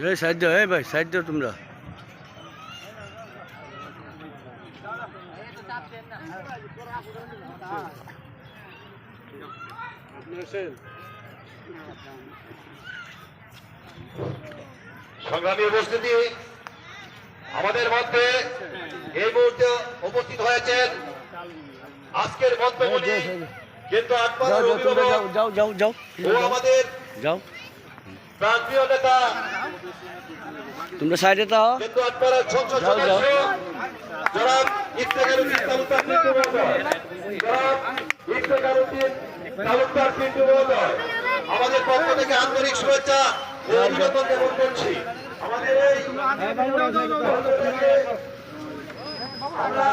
এই সাহায্য এই ভাই সাহায্য তোমরা। সংগ্রামী উপস্থিতি আমাদের মধ্যে এই মুহূর্তে উপস্থিত হয়েছেন আজকের মন্তব্যটি কিন্তু আকবর যাও যাও যাও যাও যাও যাও। ও আমাদের যাও। প্রান্তীয় নেতা তোমরা সাইডে মহোদয় আমাদের পক্ষ থেকে আন্তরিক শুভেচ্ছা ও অভিনন্দন জ্ঞাপন করছি। আমাদের এই আমরা